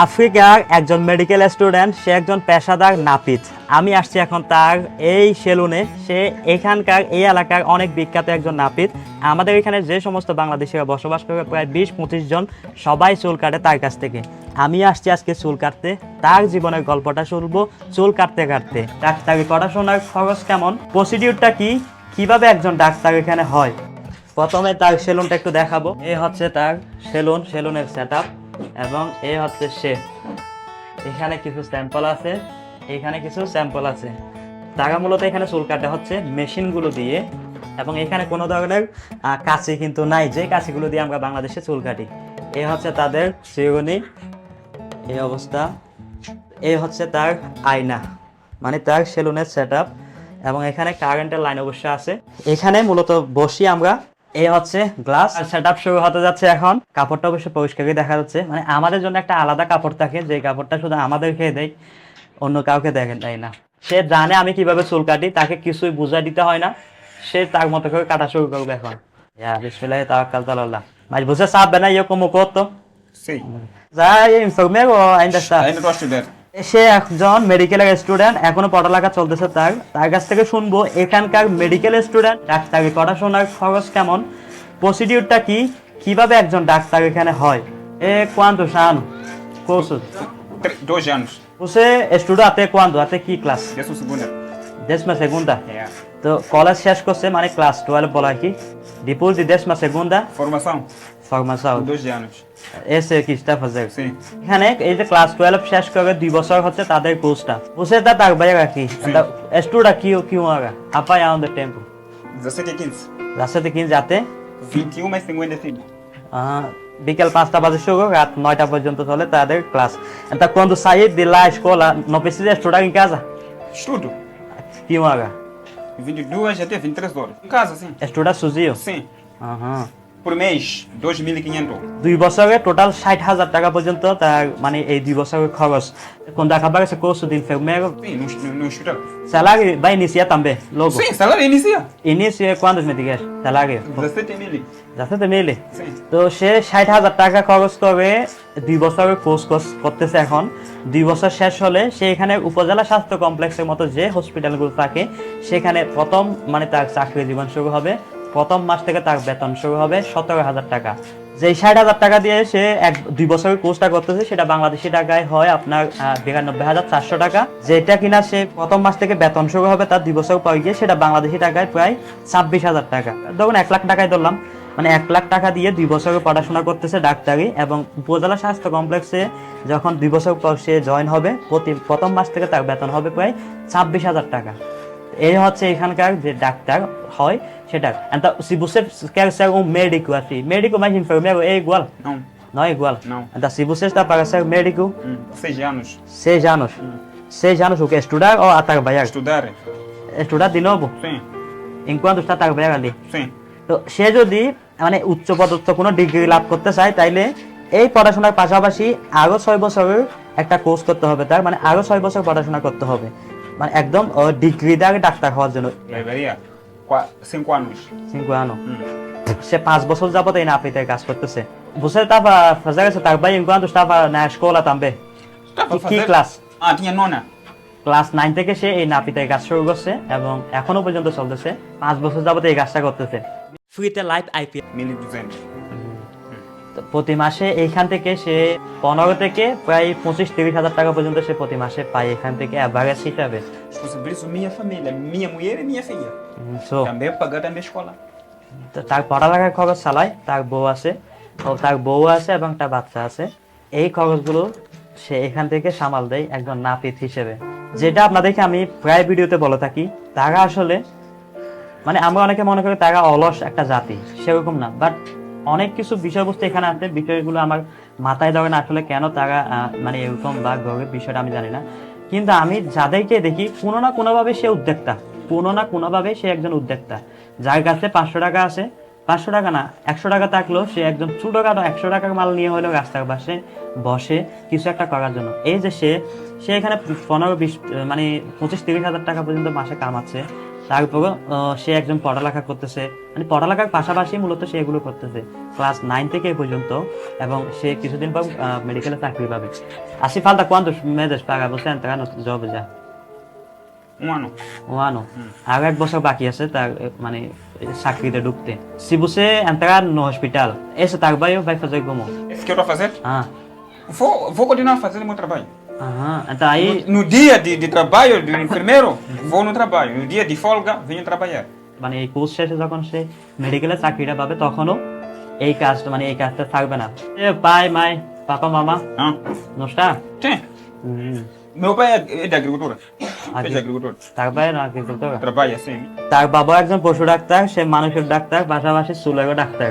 আফ্রিকার একজন medical student সে একজন পেশাদার নাপিত। আমি আসছি এখন তার এই সেলুনে। সে এখানকার, এই এলাকার অনেক বিখ্যাত একজন নাপিত। আমাদের এখানে যে সমস্ত বাংলাদেশিরা বসবাস করে, প্রায় বিশ পঁচিশ জন, সবাই চুল কাটে তার কাছ থেকে। আমি আসছি আজকে চুল কাটতে। তার জীবনের গল্পটা শুনব, চুল কাটতে কাটতে। ডাক্তারি পড়াশোনার খরচ কেমন? প্রসিডিউরটা কি? কীভাবে একজন ডাক্তার এখানে হয়? প্রথমে তার সেলুনটা একটু দেখাবো। এ হচ্ছে তার সেলুন, সেলুনের সেট এবং এ হচ্ছে সে। এখানে কিছু স্যাম্পল আছে, এখানে কিছু স্যাম্পল আছে। তারা মূলত এখানে চুল কাটা হচ্ছে মেশিনগুলো দিয়ে এবং এখানে কোনো ধরনের কাঁচি কিন্তু নাই, যে কাঁচিগুলো দিয়ে আমরা বাংলাদেশে চুল কাটি। এ হচ্ছে তাদের চিরুনি এই অবস্থা। এই হচ্ছে তার আয়না মানে তার সেলুনের সেট এবং এখানে কারেন্টের লাইন অবশ্য আছে। এখানে মূলত বসি আমরা এই হচ্ছে গ্লাস। সেট আপ শুরু হতে যাচ্ছে এখন। কাপড়টা অবশ্য পরিষ্কারই দেখা যাচ্ছে। মানে আমাদের জন্য একটা আলাদা কাপড় থাকে। যে কাপড়টা শুধু আমাদেরকে দেয় অন্য কাউকে দেখে দেয় না। সে জানে আমি কীভাবে চুল কাটি তাকে কিছুই বুঝাই দিতে হয় না। সে তার মতো করে কাটা শুরু করবে এখন। ইয়া বিসমিল্লাহ তাওয়াক্কাল. Já enfermeiro ou ainda está? Ainda estou a estudar. সে একজন মেডিকেলের স্টুডেন্ট এখনও পড়ালেখা চলতেছে তার। তার কাছ থেকে শুনব এখানকার মেডিকেল স্টুডেন্ট ডাক্তারি পড়াশোনার খরচ কেমন? প্রসিডিউরটা কি? কীভাবে একজন ডাক্তার এখানে হয়? এ quanto Dois anos. você estuda até quando até que classe Décimo segunda. décima segunda É. তো কলেজ শেষ করছে মানে ক্লাস টুয়েলভ বলা কি? depois de décima segunda Formação. Formação Dois anos. esse que está fazendo Sim. এখানে এই যে ক্লাস টুয়েলভ শেষ করে দুই বছর হচ্ছে তাদের কোর্সটা você está trabalhando aqui Então, estuda aqui o que uma hora apanhar onde tempo 17 e 15. já 7 15 até 21 e 55. আহ, বিকেল পাঁচটা বাজে শুরু রাত নয়টা পর্যন্ত চলে তাদের class então quando sair de lá a escola não precisa estudar em casa Estudo. que uma hora 22 até 23 horas. Em casa, sim. estudar sozinho Sim. আহা। পর মেস দশ মিলি কিনতো দুই বছরে টোটাল ষাট হাজার টাকা পর্যন্ত তার মানে এই দুই বছরের খরচ। কোন দেখা পাকে কোশ দিন ফেমে স্যালারি বা ইনিশিয়া তাম্বে লোক স্যালারি সে ষাট হাজার টাকা খরচ করে দুই বছরের কোর্স কোর্স করতেছে এখন। দুই বছর শেষ হলে সে এখানে উপজেলা স্বাস্থ্য কমপ্লেক্সের মতো যে হসপিটালগুলো থাকে সেখানে প্রথম মানে তার চাকরি জীবন শুরু হবে। প্রথম মাস থেকে তার বেতন শুরু হবে সতেরো হাজার টাকা। যে ষাট হাজার টাকা দিয়ে সে এক, দুই বছরের কোর্সটা করতেছে, সেটা বাংলাদেশি টাকায় হয় আপনার বিরানব্বই হাজার চারশো টাকা। যেটা কিনা সে প্রথম মাস থেকে বেতন শুরু হবে তার দুই বছর পর গিয়ে সেটা বাংলাদেশি টাকায় প্রায় ছাব্বিশ হাজার টাকা। ধরুন এক লাখ টাকায় ধরলাম মানে এক লাখ টাকা দিয়ে দুই বছর পড়াশোনা করতেছে ডাক্তারি এবং উপজেলা স্বাস্থ্য কমপ্লেক্সে যখন দুই বছর পর সে জয়েন হবে, প্রতি, প্রথম মাস থেকে তার বেতন হবে প্রায় ছাব্বিশ হাজার টাকা। এই হচ্ছে এখানকার যে ডাক্তার হয় সেটা Então, se você quer ser um médico assim, médico mais enfermeiro é igual, Não. não é igual. Não. Então, se você está para ser médico, Hum, seis anos. seis anos. Seis anos o que? Estudar ou a trabalhar? Estudar. Estudar de novo, Sim. enquanto está trabalhando ali. Sim. তো সে যদি মানে উচ্চ পদস্থ কোনো degree লাভ করতে চায় তাইলে এই পড়াশোনার পাশাপাশি আরও ছয় বছরের একটা কোর্স করতে হবে তার মানে আরও ছয় বছর পড়াশোনা করতে হবে মানে একদম ডিগ্রিদার ডাক্তার হওয়ার জন্য cinco anos. cinco anos. Hum. সে পাঁচ বছর যাবত এই নাপিতে কাজ করতেছে Você estava fazendo esse trabalho enquanto estava na escola também? Estava a Que- classe? Ah, tinha nona. Class nine থেকে সে এই নাপিতে কাজ শুরু করছে এবং এখনও পর্যন্ত চলতেছে পাঁচ বছর যাবত এই কাজটা করতেছে ফ্রিতে লাইভ আইপিএল প্রতি মাসে এইখান থেকে সে পনেরো থেকে প্রায় পঁচিশ তিরিশ হাজার টাকা পর্যন্ত সে প্রতি মাসে পায় এখান থেকে অ্যাভারেজ হিসাবে Isso, minha família, minha mulher e minha filha. So Também pagar também a escola. তার পড়ালেখার খরচ চালায় তার বউ আছে। ও তার বউ আছে এবং তার বাচ্চা আছে। এই খরচগুলো সে এখান থেকে সামাল দেয় একজন নাপিত হিসেবে। যেটা আপনাদেরকে আমি প্রায় ভিডিওতে বলে থাকি তারা আসলে মানে আমরা অনেকে মনে করি তারা অলস একটা জাতি সেরকম না। বাট অনেক কিছু বিষয়বস্তু এখানে আছে বিষয়গুলো আমার মাথায় ধরে না আসলে কেন তারা মানে এরকম বা গরিব বিষয়টা আমি জানি না। কিন্তু আমি যাদেরকে দেখি, কোনো না কোনোভাবে সে উদ্যোক্তা। কোনো না কোনোভাবে সে একজন উদ্যোক্তা। যার কাছে পাঁচশো টাকা আছে, পাঁচশো টাকা না, একশো টাকা থাকলেও সে একজন ছোটখাটো একশো টাকার মাল নিয়ে হলেও রাস্তার পাশে বসে কিছু একটা করার জন্য। এই যে সে সে এখানে পনেরো, বিশ মানে পঁচিশ, তিরিশ হাজার টাকা পর্যন্ত মাসে কামাচ্ছে। তারপর সে একজন পড়ালেখা করতেছে। মানে পড়ালেখার পাশাপাশি মূলত সে এগুলো করতেছে। ক্লাস নাইন থেকে পর্যন্ত এবং সে কিছুদিন পর মেডিকেলে চাকরি পাবে। আসি ফালতা কোয়ান্ত মেয়েদের পাগা বলছেন তারা জব যা। ওয়ানো আরও এক বছর বাকি আছে তার মানে চাকরিতে ঢুকতে। সিবুসে এন্তারা হসপিটাল এসে তার বাইও বাই aham então aí No no dia de, de trabalho do enfermeiro, vou no trabalho. No dia de folga, venho trabalhar. মানে এই কোর্স শেষে যখন সে মেডিকেলে চাকরিটা পাবে তখনও এই কাজটা মানে এই কাজটা থাকবে না এ বাই মাই পাপা মামা Ah, নমস্কার Meu pai é, é da agricultura. É de agricultura. তার বাইরে না তো Trabalha assim. তার বাবা একজন পশু ডাক্তার সে মানুষের ডাক্তার পাশাপাশি চুলেরও ডাক্তার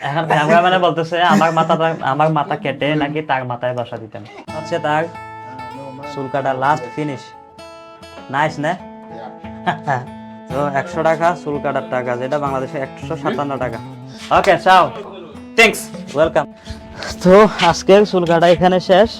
এখন ক্যামেরাম্যানে বলতেছে আমার মাথাটা আমার মাথা কেটে নাকি তার মাথায় বাসা দিতেন? হচ্ছে তার চুল কাটা লাস্ট ফিনিশ নাইস না তো একশো টাকা চুল কাটার টাকা যেটা বাংলাদেশে একশো সাতান্ন টাকা। ওকে চাও থ্যাংকস ওয়েলকাম তো আজকের চুল কাটা এখানে শেষ।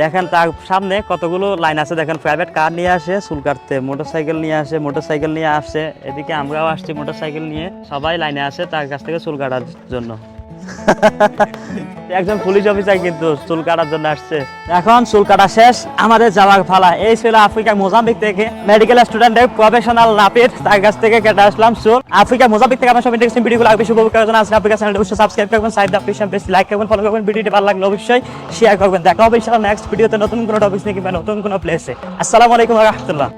দেখেন তার সামনে কতগুলো লাইন আছে। দেখেন প্রাইভেট কার নিয়ে আসে, চুল কাটতে মোটরসাইকেল নিয়ে আসে মোটরসাইকেল নিয়ে আসছে এদিকে আমরাও আসছি মোটরসাইকেল নিয়ে। সবাই লাইনে আসে তার কাছ থেকে চুল কাটার জন্য। একজন পুলিশ অফিসার কিন্তু চুল কাটার জন্য আসছে। এখন চুল কাটা শেষ, আমাদের যাওয়ার ফালা এই ছিল আফ্রিকা মোজাম্বিক থেকে মেডিকেল স্টুডেন্টের প্রফেশনাল নাপিত তার কাছ থেকে কেটে আসলাম চুল। আফ্রিকা মোজাম্বিক থেকে আমার সব ইন্টারেস্টিং ভিডিওগুলো আগে উপভোগ করার জন্য আজকে আফ্রিকা চ্যানেলটা অবশ্যই সাবস্ক্রাইব করবেন side the passion page like করবেন ফলো করবেন ভিডিওটি ভালো লাগলে অবশ্যই শেয়ার করবেন। দেখা হবে ইনশাআল্লাহ নেক্সট ভিডিওতে নতুন কোনো টপিক নিয়ে কিংবা নতুন কোনো প্লেসে আসসালামু আলাইকুম রাহমাতুল্লাহ।